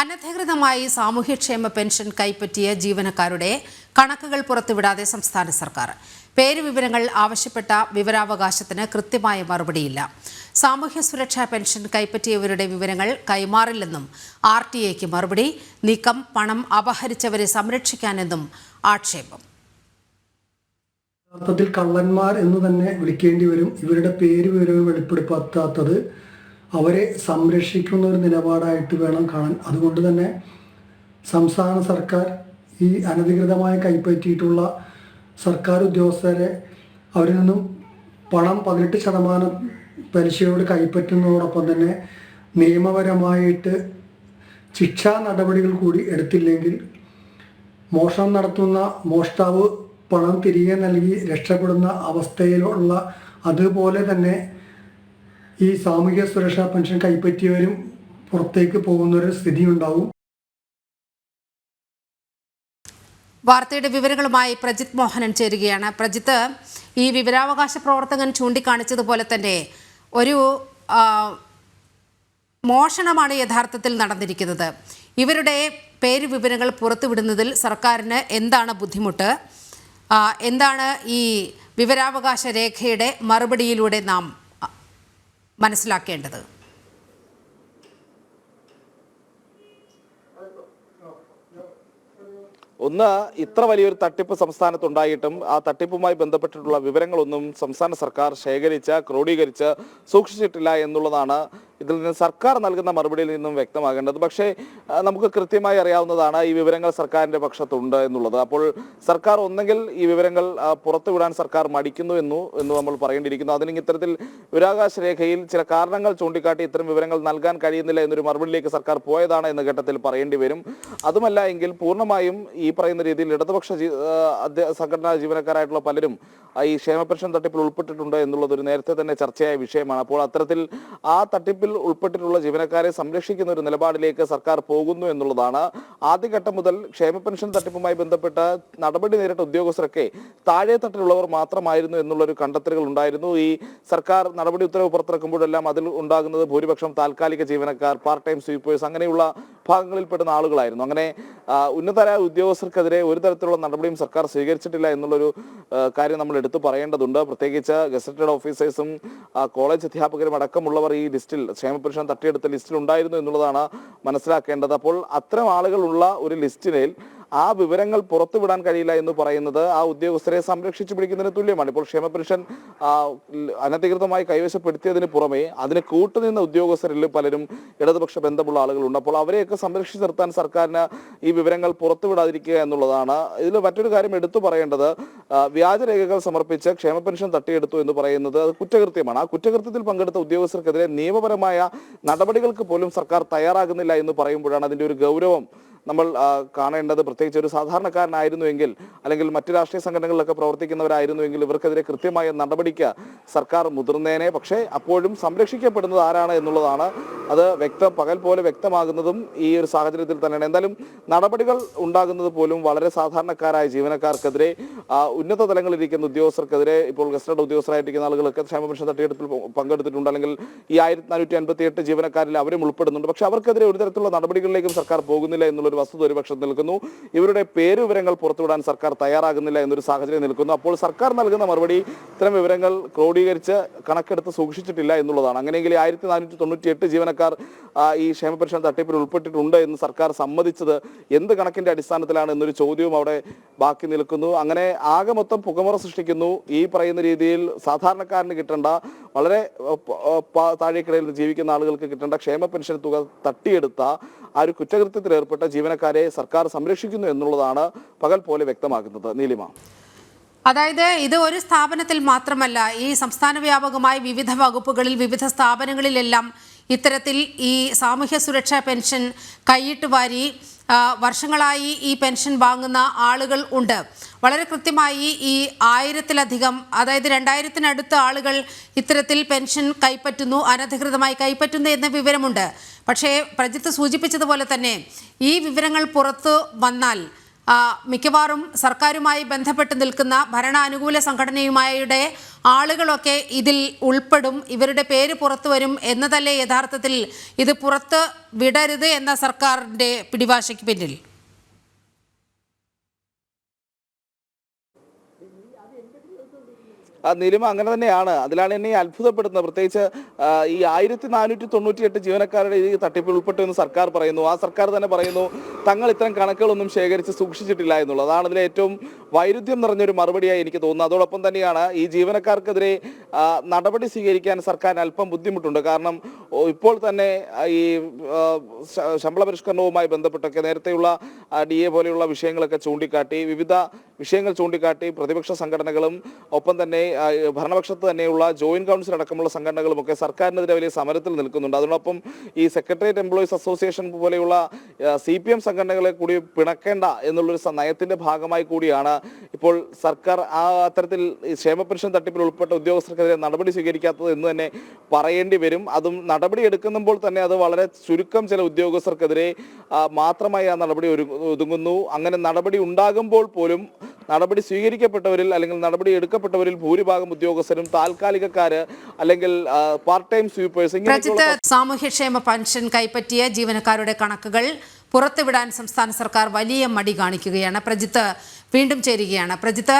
അനധികൃതമായി സാമൂഹ്യക്ഷേമ പെൻഷൻ കൈപ്പറ്റിയ ജീവനക്കാരുടെ കണക്കുകൾ പുറത്തുവിടാതെ സംസ്ഥാന സർക്കാർ. പേര് വിവരങ്ങൾ ആവശ്യപ്പെട്ട വിവരാവകാശത്തിന് കൃത്യമായ മറുപടിയില്ല. സാമൂഹ്യ സുരക്ഷാ പെൻഷൻ കൈപ്പറ്റിയവരുടെ വിവരങ്ങൾ കൈമാറില്ലെന്നും ആർ ടി എക്ക് മറുപടി നീക്കം പണം അപഹരിച്ചവരെ സംരക്ഷിക്കാനെന്നും ആക്ഷേപം. യഥാർത്ഥത്തിൽ കള്ളന്മാർ എന്ന് തന്നെ വിളിക്കേണ്ടി വരും. ഇവരുടെ പേര് വിവരവും വെളിപ്പെടുത്താത്തത് അവരെ സംരക്ഷിക്കുന്ന ഒരു നിലപാടായിട്ട് വേണം കാണാൻ. അതുകൊണ്ട് തന്നെ സംസ്ഥാന സർക്കാർ ഈ അനധികൃതമായി കൈപ്പറ്റിയിട്ടുള്ള സർക്കാർ ഉദ്യോഗസ്ഥരെ അവരിൽ നിന്നും പണം പതിനെട്ട് ശതമാനം പലിശയോട് കൈപ്പറ്റുന്നതോടൊപ്പം തന്നെ നിയമപരമായിട്ട് ശിക്ഷാ നടപടികൾ കൂടി എടുത്തില്ലെങ്കിൽ മോഷണം നടത്തുന്ന മോഷ്ടാവ് പണം തിരികെ നൽകി രക്ഷപ്പെടുന്ന അവസ്ഥയിലുള്ള അതുപോലെ തന്നെ ഈ സാമൂഹ്യ സുരക്ഷാ പെൻഷൻ കൈപ്പറ്റിയവരും പുറത്തേക്ക് പോകുന്ന ഒരു സ്ഥിതി ഉണ്ടാവും വാർത്തയുടെ വിവരങ്ങളുമായി പ്രജിത് മോഹനൻ ചേരുകയാണ്. പ്രജിത്ത് ഈ വിവരാവകാശ പ്രവർത്തകൻ ചൂണ്ടിക്കാണിച്ചതുപോലെ തന്നെ ഒരു മോഷണമാണ് യഥാർത്ഥത്തിൽ നടന്നിരിക്കുന്നത്. ഇവരുടെ പേര് വിവരങ്ങൾ പുറത്തുവിടുന്നതിൽ സർക്കാരിന് എന്താണ് ബുദ്ധിമുട്ട്? എന്താണ് ഈ വിവരാവകാശ രേഖയുടെ മറുപടിയിലൂടെ നാം മനസ്സിലാക്കേണ്ടത്. ഒന്ന് ഇത്ര വലിയൊരു തട്ടിപ്പ് സംസ്ഥാനത്തുണ്ടായിട്ടും ആ തട്ടിപ്പുമായി ബന്ധപ്പെട്ടിട്ടുള്ള വിവരങ്ങളൊന്നും സംസ്ഥാന സർക്കാർ ശേഖരിച്ച് ക്രോഡീകരിച്ച് സൂക്ഷിച്ചിട്ടില്ല എന്നുള്ളതാണ് ഇതിൽ നിന്ന് സർക്കാർ നൽകുന്ന മറുപടിയിൽ നിന്നും വ്യക്തമാകേണ്ടത്. പക്ഷേ നമുക്ക് കൃത്യമായി അറിയാവുന്നതാണ് ഈ വിവരങ്ങൾ സർക്കാരിന്റെ പക്ഷത്തുണ്ട് എന്നുള്ളത്. അപ്പോൾ സർക്കാർ ഒന്നെങ്കിൽ ഈ വിവരങ്ങൾ പുറത്തുവിടാൻ സർക്കാർ മടിക്കുന്നു എന്നു എന്ന് നമ്മൾ പറയേണ്ടിയിരിക്കുന്നു. അതിന് ഇത്തരത്തിൽ വിരാകാശ രേഖയിൽ ചില കാരണങ്ങൾ ചൂണ്ടിക്കാട്ടി ഇത്തരം വിവരങ്ങൾ നൽകാൻ കഴിയുന്നില്ല എന്നൊരു മറുപടിയിലേക്ക് സർക്കാർ പോയതാണ് എന്ന ഘട്ടത്തിൽ പറയേണ്ടി വരും. അതുമല്ല എങ്കിൽ പൂർണമായും ഈ പറയുന്ന രീതിയിൽ ഇടതുപക്ഷ സംഘടനാ ജീവനക്കാരായിട്ടുള്ള പലരും ഈ ക്ഷേമ പെൻഷൻ തട്ടിപ്പിൽ ഉൾപ്പെട്ടിട്ടുണ്ട് എന്നുള്ളത് ഒരു നേരത്തെ തന്നെ ചർച്ചയായ വിഷയമാണ്. അപ്പോൾ അത്തരത്തിൽ ആ തട്ടിപ്പിൽ ഉൾപ്പെട്ടിട്ടുള്ള ജീവനക്കാരെ സംരക്ഷിക്കുന്ന ഒരു നിലപാടിലേക്ക് സർക്കാർ പോകുന്നു എന്നുള്ളതാണ്. ആദ്യഘട്ടം മുതൽ ക്ഷേമ പെൻഷൻ തട്ടിപ്പുമായി ബന്ധപ്പെട്ട നടപടി നേരിട്ട ഉദ്യോഗസ്ഥരൊക്കെ താഴെ തട്ടിലുള്ളവർ മാത്രമായിരുന്നു എന്നുള്ളൊരു കണ്ടെത്തലുകൾ ഉണ്ടായിരുന്നു. ഈ സർക്കാർ നടപടി ഉത്തരവ് പുറത്തിറക്കുമ്പോഴെല്ലാം അതിൽ ഉണ്ടാകുന്നത് ഭൂരിപക്ഷം താൽക്കാലിക ജീവനക്കാർ പാർട്ട് ടൈം സ്വീപ്പേഴ്സ് അങ്ങനെയുള്ള ഭാഗങ്ങളിൽപ്പെടുന്ന ആളുകളായിരുന്നു. അങ്ങനെ ഉന്നതര ഉന്നതരായ ഉദ്യോഗസ്ഥർക്കെതിരെ ഒരു തരത്തിലുള്ള നടപടിയും സർക്കാർ സ്വീകരിച്ചിട്ടില്ല എന്നുള്ളൊരു കാര്യം നമ്മൾ എടുത്തു പറയേണ്ടതുണ്ട്. പ്രത്യേകിച്ച് ഗസറ്റഡ് ഓഫീസേഴ്സും കോളേജ് അധ്യാപകരും അടക്കമുള്ളവർ ഈ ലിസ്റ്റിൽ ക്ഷേമ പെൻഷൻ തട്ടിയെടുത്ത ലിസ്റ്റിൽ ഉണ്ടായിരുന്നു എന്നുള്ളതാണ് മനസ്സിലാക്കേണ്ടത്. അപ്പോൾ അത്തരം ആളുകളുള്ള ഒരു ലിസ്റ്റിനിൽ ആ വിവരങ്ങൾ പുറത്തുവിടാൻ കഴിയില്ല എന്ന് പറയുന്നത് ആ ഉദ്യോഗസ്ഥരെ സംരക്ഷിച്ചു പിടിക്കുന്നതിന് തുല്യമാണ്. ഇപ്പോൾ ക്ഷേമ പെൻഷൻ അനധികൃതമായി കൈവശപ്പെടുത്തിയതിന് പുറമെ അതിന് കൂട്ടുനിന്ന ഉദ്യോഗസ്ഥരിൽ പലരും ഇടതുപക്ഷ ബന്ധമുള്ള ആളുകളുണ്ട്. അപ്പോൾ അവരെയൊക്കെ സംരക്ഷിച്ചു നിർത്താൻ സർക്കാരിന് ഈ വിവരങ്ങൾ പുറത്തുവിടാതിരിക്കുക എന്നുള്ളതാണ്. ഇതിൽ മറ്റൊരു കാര്യം എടുത്തു പറയേണ്ടത് വ്യാജരേഖകൾ സമർപ്പിച്ച് ക്ഷേമ പെൻഷൻ തട്ടിയെടുത്തു എന്ന് പറയുന്നത് അത് കുറ്റകൃത്യമാണ്. ആ കുറ്റകൃത്യത്തിൽ പങ്കെടുത്ത ഉദ്യോഗസ്ഥർക്കെതിരെ നിയമപരമായ നടപടികൾക്ക് പോലും സർക്കാർ തയ്യാറാകുന്നില്ല എന്ന് പറയുമ്പോഴാണ് അതിന്റെ ഒരു ഗൗരവം നമ്മൾ കാണേണ്ടത് പ്രത്യേകിച്ച് ഒരു സാധാരണക്കാരനായിരുന്നുവെങ്കിൽ അല്ലെങ്കിൽ മറ്റു രാഷ്ട്രീയ സംഘടനകളിലൊക്കെ പ്രവർത്തിക്കുന്നവരായിരുന്നുവെങ്കിൽ ഇവർക്കെതിരെ കൃത്യമായ നടപടിക്ക് സർക്കാർ മുതിർന്നേനെ. പക്ഷേ അപ്പോഴും സംരക്ഷിക്കപ്പെടുന്നത് ആരാണ് എന്നുള്ളതാണ് അത് വ്യക്തം പകൽ പോലെ വ്യക്തമാകുന്നതും ഈ ഒരു സാഹചര്യത്തിൽ തന്നെയാണ്. എന്തായാലും നടപടികൾ ഉണ്ടാകുന്നത് പോലും വളരെ സാധാരണക്കാരായ ജീവനക്കാർക്കെതിരെ ഉന്നത തലങ്ങളിലിരിക്കുന്ന ഉദ്യോഗസ്ഥർക്കെതിരെ ഇപ്പോൾ ഗസ്റ്റഡ് ഉദ്യോഗസ്ഥരായിട്ടിരിക്കുന്ന ആളുകളൊക്കെ ക്ഷേമ പെൻഷൻ തട്ടിയെടുപ്പിൽ പങ്കെടുത്തിട്ടുണ്ട്. അല്ലെങ്കിൽ ഈ ആയിരത്തി നാനൂറ്റി അൻപത്തി എട്ട് ജീവനക്കാരിൽ അവരും ഉൾപ്പെടുന്നുണ്ട്. പക്ഷെ അവർക്കെതിരെ ഒരു തരത്തിലുള്ള നടപടികളിലേക്കും സർക്കാർ പോകുന്നില്ല എന്നുള്ളൊരു വസ്തുത ഒരു പക്ഷം നിൽക്കുന്നു. ഇവരുടെ പേര് വിവരങ്ങൾ പുറത്തുവിടാൻ സർക്കാർ തയ്യാറാകുന്നില്ല എന്നൊരു സാഹചര്യം നിൽക്കുന്നു. അപ്പോൾ സർക്കാർ നൽകുന്ന മറുപടി ഇത്തരം വിവരങ്ങൾ ക്രോഡീകരിച്ച് കണക്കെടുത്ത് സൂക്ഷിച്ചിട്ടില്ല എന്നുള്ളതാണ്. അങ്ങനെയെങ്കിൽ ആയിരത്തി നാനൂറ്റി തൊണ്ണൂറ്റി എട്ട് ജീവനക്കാർ ഈ ക്ഷേമ പെൻഷൻ തട്ടിപ്പിൽ ഉൾപ്പെട്ടിട്ടുണ്ട് എന്ന് സർക്കാർ സമ്മതിച്ചത് എന്ത് കണക്കിന്റെ അടിസ്ഥാനത്തിലാണ് എന്നൊരു ചോദ്യവും അവിടെ ബാക്കി നിൽക്കുന്നു. അങ്ങനെ ആകെ മൊത്തം പുകമുറ സൃഷ്ടിക്കുന്നു. ഈ പറയുന്ന രീതിയിൽ സാധാരണക്കാരന് കിട്ടേണ്ട വളരെ താഴേക്കിടയിൽ ജീവിക്കുന്ന ആളുകൾക്ക് കിട്ടേണ്ട ക്ഷേമ പെൻഷൻ തുക തട്ടിയെടുത്ത ആ ഒരു കുറ്റകൃത്യത്തിൽ ഏർപ്പെട്ട ജീവനക്കാരെ സർക്കാർ സംരക്ഷിക്കുന്നു എന്നുള്ളതാണ് പകൽ പോലെ വ്യക്തമാക്കുന്നത് നീലിമ. അതായത് ഇത് ഒരു സ്ഥാപനത്തിൽ മാത്രമല്ല ഈ സംസ്ഥാന വ്യാപകമായി വിവിധ വകുപ്പുകളിൽ വിവിധ സ്ഥാപനങ്ങളിലെല്ലാം ഇത്തരത്തിൽ ഈ സാമൂഹ്യ സുരക്ഷാ പെൻഷൻ കൈയിട്ട് വാരി വർഷങ്ങളായി ഈ പെൻഷൻ വാങ്ങുന്ന ആളുകൾ ഉണ്ട്. വളരെ കൃത്യമായി ഈ ആയിരത്തിലധികം അതായത് രണ്ടായിരത്തിനടുത്ത് ആളുകൾ ഇത്തരത്തിൽ പെൻഷൻ കൈപ്പറ്റുന്നു അനധികൃതമായി കൈപ്പറ്റുന്നു എന്ന വിവരമുണ്ട്. പക്ഷേ പ്രജിത്ത് സൂചിപ്പിച്ചതുപോലെ തന്നെ ഈ വിവരങ്ങൾ പുറത്തു വന്നാൽ മിക്കവാറും സർക്കാരുമായി ബന്ധപ്പെട്ട് നിൽക്കുന്ന ഭരണാനുകൂല സംഘടനയുമായുടെ ആളുകളൊക്കെ ഇതിൽ ഉൾപ്പെടും ഇവരുടെ പേര് പുറത്തു വരും എന്നതല്ലേ യഥാർത്ഥത്തിൽ ഇത് പുറത്ത് വിടരുത് എന്ന സർക്കാരിന്റെ പിടിവാശയ്ക്ക് പിന്നിൽ? നിലിമ അങ്ങനെ തന്നെയാണ്. അതിലാണ് എന്നെ അത്ഭുതപ്പെടുന്നത് പ്രത്യേകിച്ച് ഈ ആയിരത്തി നാനൂറ്റി തൊണ്ണൂറ്റി എട്ട് ജീവനക്കാരുടെ ഈ തട്ടിപ്പിൽ ഉൾപ്പെട്ടു എന്ന് സർക്കാർ പറയുന്നു. ആ സർക്കാർ തന്നെ പറയുന്നു തങ്ങൾ ഇത്തരം കണക്കുകളൊന്നും ശേഖരിച്ച് സൂക്ഷിച്ചിട്ടില്ല എന്നുള്ളത്. അതാണ് ഇതിലെ ഏറ്റവും വൈരുദ്ധ്യം നിറഞ്ഞൊരു മറുപടിയായി എനിക്ക് തോന്നുന്നത്. അതോടൊപ്പം തന്നെയാണ് ഈ ജീവനക്കാർക്കെതിരെ നടപടി സ്വീകരിക്കാൻ സർക്കാരിന് അല്പം ബുദ്ധിമുട്ടുണ്ട്. കാരണം ഇപ്പോൾ തന്നെ ഈ ശമ്പള പരിഷ്കരണവുമായി ബന്ധപ്പെട്ടൊക്കെ നേരത്തെയുള്ള ഡി എ പോലെയുള്ള വിഷയങ്ങളൊക്കെ ചൂണ്ടിക്കാട്ടി വിവിധ വിഷയങ്ങൾ ചൂണ്ടിക്കാട്ടി പ്രതിപക്ഷ സംഘടനകളും ഒപ്പം തന്നെ ഭരണപക്ഷത്ത് തന്നെയുള്ള ജോയിന്റ് കൗൺസിൽ അടക്കമുള്ള സംഘടനകളും ഒക്കെ സർക്കാരിനെതിരെ വലിയ സമരത്തിൽ നിൽക്കുന്നുണ്ട്. അതിനോടൊപ്പം ഈ സെക്രട്ടേറിയറ്റ് എംപ്ലോയീസ് അസോസിയേഷൻ പോലെയുള്ള സി പി എം സംഘടനകളെ കൂടി പിണക്കേണ്ട എന്നുള്ളൊരു നയത്തിന്റെ ഭാഗമായി കൂടിയാണ് ഇപ്പോൾ സർക്കാർ ആ അത്തരത്തിൽ ക്ഷേമ പെൻഷൻ തട്ടിപ്പിൽ ഉൾപ്പെട്ട ഉദ്യോഗസ്ഥർക്കെതിരെ നടപടി സ്വീകരിക്കാത്തത് എന്ന് തന്നെ പറയേണ്ടി വരും. അതും നടപടി എടുക്കുമ്പോൾ തന്നെ അത് വളരെ ചുരുക്കം ചില ഉദ്യോഗസ്ഥർക്കെതിരെ മാത്രമായി ആ നടപടി ഒരു ഒതുങ്ങുന്നു. അങ്ങനെ നടപടി ഉണ്ടാകുമ്പോൾ പോലും നടപടി സ്വീകരിക്കപ്പെട്ടവരിൽ അല്ലെങ്കിൽ നടപടി എടുക്കപ്പെട്ടവരിൽ ഭൂരിഭാഗം ഉദ്യോഗസ്ഥരും താൽക്കാലികക്കാര് അല്ലെങ്കിൽ പാർട്ട് ടൈം സ്വീപ്പേഴ്സ് സാമൂഹ്യക്ഷേമ പെൻഷൻ കൈപ്പറ്റിയ ജീവനക്കാരുടെ കണക്കുകൾ പുറത്തുവിടാൻ സംസ്ഥാന സർക്കാർ വലിയ മടി കാണിക്കുകയാണ്. പ്രജിത്ത് വീണ്ടും ചേരുകയാണ്. പ്രജിത്ത്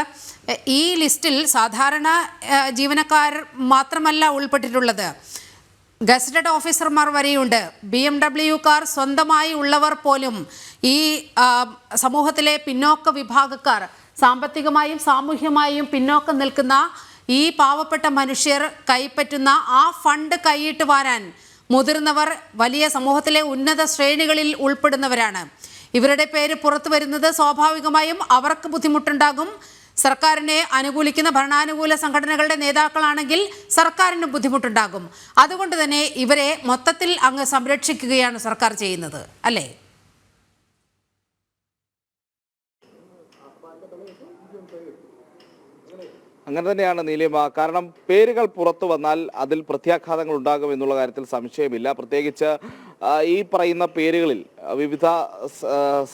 ഈ ലിസ്റ്റിൽ സാധാരണ ജീവനക്കാർ മാത്രമല്ല ഉൾപ്പെട്ടിട്ടുള്ളത്. ഗസറ്റഡ് ഓഫീസർമാർ വരെയുണ്ട്. ബി എം ഡബ്ല്യു കാർ സ്വന്തമായി ഉള്ളവർ പോലും ഈ സമൂഹത്തിലെ പിന്നോക്ക വിഭാഗക്കാർ സാമ്പത്തികമായും സാമൂഹ്യമായും പിന്നോക്കം നിൽക്കുന്ന ഈ പാവപ്പെട്ട മനുഷ്യർ കൈപ്പറ്റുന്ന ആ ഫണ്ട് കൈയിട്ട് വാരാൻ മുതിർന്നവർ വലിയ സമൂഹത്തിലെ ഉന്നത ശ്രേണികളിൽ ഉൾപ്പെടുന്നവരാണ്. ഇവരുടെ പേര് പുറത്തു വരുന്നത് സ്വാഭാവികമായും അവർക്ക് ബുദ്ധിമുട്ടുണ്ടാകും. സർക്കാരിനെ അനുകൂലിക്കുന്ന ഭരണാനുകൂല സംഘടനകളുടെ നേതാക്കളാണെങ്കിൽ സർക്കാരിന് ബുദ്ധിമുട്ടുണ്ടാകും. അതുകൊണ്ട് തന്നെ ഇവരെ മൊത്തത്തിൽ അങ്ങ് സംരക്ഷിക്കുകയാണ് സർക്കാർ ചെയ്യുന്നത്. അല്ലേ? അങ്ങനെ തന്നെയാണ് നീലിമ. കാരണം പേരുകൾ പുറത്തു വന്നാൽ അതിൽ പ്രത്യാഘാതങ്ങൾ ഉണ്ടാകും എന്നുള്ള കാര്യത്തിൽ സംശയമില്ല. പ്രത്യേകിച്ച് ഈ പറയുന്ന പേരുകളിൽ വിവിധ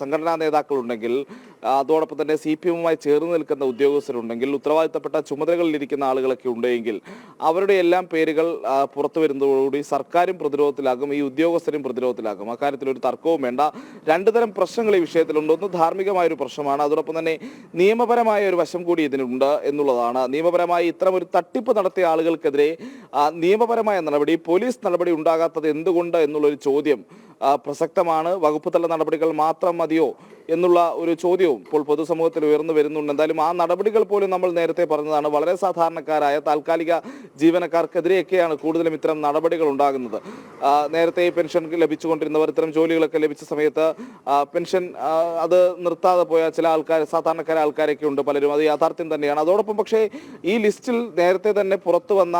സംഘടനാ നേതാക്കളുണ്ടെങ്കിൽ അതോടൊപ്പം തന്നെ സി പി എമ്മുമായി ചേർന്ന് നിൽക്കുന്ന ഉദ്യോഗസ്ഥരുണ്ടെങ്കിൽ ഉത്തരവാദിത്തപ്പെട്ട ചുമതലകളിലിരിക്കുന്ന ആളുകളൊക്കെ ഉണ്ടെങ്കിൽ അവരുടെ എല്ലാം പേരുകൾ പുറത്തു വരുന്നതോടുകൂടി സർക്കാരും പ്രതിരോധത്തിലാകും ഈ ഉദ്യോഗസ്ഥരും പ്രതിരോധത്തിലാകും. അക്കാര്യത്തിൽ ഒരു തർക്കവും വേണ്ട. രണ്ടു തരം പ്രശ്നങ്ങൾ ഈ വിഷയത്തിലുണ്ട്. ഒന്ന് ധാർമ്മികമായ ഒരു പ്രശ്നമാണ്. അതോടൊപ്പം തന്നെ നിയമപരമായ ഒരു വശം കൂടി ഇതിനുണ്ട് എന്നുള്ളതാണ്. നിയമപരമായി ഇത്തരം ഒരു തട്ടിപ്പ് നടത്തിയ ആളുകൾക്കെതിരെ നിയമപരമായ നടപടി പോലീസ് നടപടി ഉണ്ടാകാത്തത് എന്തുകൊണ്ട് എന്നുള്ളൊരു ചോദ്യം പ്രസക്തമാണ്. വകുപ്പ് തല നടപടികൾ മാത്രം മതിയോ? എന്നുള്ള ഒരു ചോദ്യവും ഇപ്പോൾ പൊതുസമൂഹത്തിൽ ഉയർന്നു വരുന്നുണ്ട്. എന്തായാലും ആ നടപടികൾ പോലും നമ്മൾ നേരത്തെ പറഞ്ഞതാണ്. വളരെ സാധാരണക്കാരായ താൽക്കാലിക ജീവനക്കാർക്കെതിരെയൊക്കെയാണ് കൂടുതലും ഇത്തരം നടപടികൾ ഉണ്ടാകുന്നത്. നേരത്തെ പെൻഷൻ ലഭിച്ചുകൊണ്ടിരുന്നവർ ഇത്തരം ജോലികളൊക്കെ ലഭിച്ച സമയത്ത് പെൻഷൻ അത് നിർത്താതെ പോയ ചില ആൾക്കാർ സാധാരണക്കാരായ ആൾക്കാരൊക്കെ ഉണ്ട് പലരും. അത് യാഥാർത്ഥ്യം തന്നെയാണ്. അതോടൊപ്പം പക്ഷേ ഈ ലിസ്റ്റിൽ നേരത്തെ തന്നെ പുറത്തു വന്ന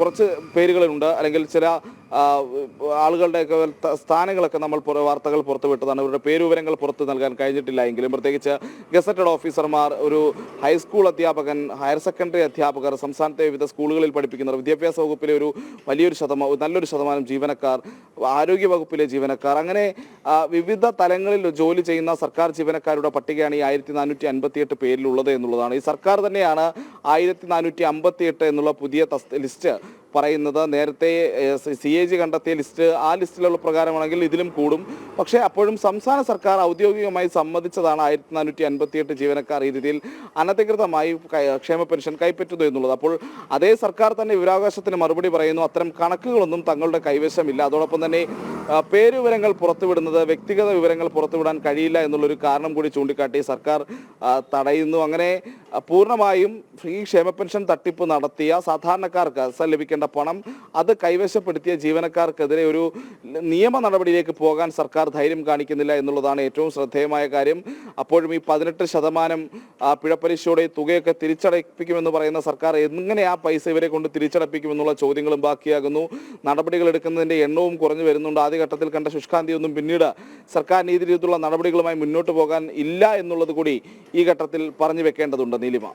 കുറച്ച് പേരുകളുണ്ട്. അല്ലെങ്കിൽ ചില ആളുകളുടെയൊക്കെ സ്ഥാനങ്ങളൊക്കെ നമ്മൾ വാർത്തകൾ വാർത്തകൾ പുറത്തുവിട്ടതാണ്. ഇവരുടെ പേരുവിവരങ്ങൾ പുറത്ത് നൽകാൻ കഴിഞ്ഞിട്ടില്ല എങ്കിലും പ്രത്യേകിച്ച് ഗസറ്റഡ് ഓഫീസർമാർ ഒരു ഹൈസ്കൂൾ അധ്യാപകൻ ഹയർ സെക്കൻഡറി അധ്യാപകർ സംസ്ഥാനത്തെ വിവിധ സ്കൂളുകളിൽ പഠിപ്പിക്കുന്നവർ വിദ്യാഭ്യാസ വകുപ്പിലെ ഒരു വലിയൊരു ശതമാനം നല്ലൊരു ശതമാനം ജീവനക്കാർ ആരോഗ്യ വകുപ്പിലെ ജീവനക്കാർ. അങ്ങനെ വിവിധ തലങ്ങളിൽ ജോലി ചെയ്യുന്ന സർക്കാർ ജീവനക്കാരുടെ പട്ടികയാണ് ഈ ആയിരത്തി നാനൂറ്റി അൻപത്തി എട്ട് പേരിലുള്ളത് എന്നുള്ളതാണ്. ഈ സർക്കാർ തന്നെയാണ് ആയിരത്തി നാനൂറ്റി അമ്പത്തി എട്ട് എന്നുള്ള പുതിയ ലിസ്റ്റ് പറയുന്നത്. നേരത്തെ സി എ ജി കണ്ടെത്തിയ ലിസ്റ്റ് ആ ലിസ്റ്റിലുള്ള പ്രകാരമാണെങ്കിൽ ഇതിലും കൂടും. പക്ഷേ അപ്പോഴും സംസ്ഥാന സർക്കാർ ഔദ്യോഗികമായി സമ്മതിച്ചതാണ് ആയിരത്തി നാനൂറ്റി അൻപത്തി എട്ട് ജീവനക്കാർ ഈ രീതിയിൽ അനധികൃതമായി ക്ഷേമ പെൻഷൻ കൈപ്പറ്റുന്നു എന്നുള്ളത്. അപ്പോൾ അതേ സർക്കാർ തന്നെ വിവരാവകാശത്തിന് മറുപടി പറയുന്നു. അത്തരം കണക്കുകളൊന്നും തങ്ങളുടെ കൈവശമില്ല. അതോടൊപ്പം തന്നെ പേരുവിവരങ്ങൾ പുറത്തുവിടുന്നത് വ്യക്തിഗത വിവരങ്ങൾ പുറത്തുവിടാൻ കഴിയില്ല എന്നുള്ളൊരു കാരണം കൂടി ചൂണ്ടിക്കാട്ടി സർക്കാർ തടയുന്നു. അങ്ങനെ പൂർണമായും ഈ ക്ഷേമ പെൻഷൻ തട്ടിപ്പ് നടത്തിയ സാധാരണക്കാർക്ക് സ- ലഭിക്കേണ്ട പണം അത് കൈവശപ്പെടുത്തിയ ജീവനക്കാർക്കെതിരെ ഒരു നിയമ നടപടിയിലേക്ക് പോകാൻ സർക്കാർ ധൈര്യം കാണിക്കുന്നില്ല എന്നുള്ളതാണ് ഏറ്റവും ശ്രദ്ധേയമായ കാര്യം. അപ്പോഴും ഈ പതിനെട്ട് ശതമാനം പിഴപ്പലിശയോടെ തുകയൊക്കെ തിരിച്ചടപ്പിക്കുമെന്ന് പറയുന്ന സർക്കാർ എങ്ങനെ ആ പൈസ ഇവരെ കൊണ്ട് തിരിച്ചടപ്പിക്കുമെന്നുള്ള ചോദ്യങ്ങളും ബാക്കിയാകുന്നു. നടപടികൾ എടുക്കുന്നതിന്റെ എണ്ണവും കുറഞ്ഞു വരുന്നുണ്ട്. ആദ്യഘട്ടത്തിൽ കണ്ട ശുഷ്കാന്തിയൊന്നും പിന്നീട് സർക്കാർ നീതി രീതിയിലുള്ള നടപടികളുമായി മുന്നോട്ട് പോകാൻ ഇല്ല എന്നുള്ളത് കൂടി ഈ ഘട്ടത്തിൽ പറഞ്ഞു വെക്കേണ്ടതുണ്ട് നീലിമ.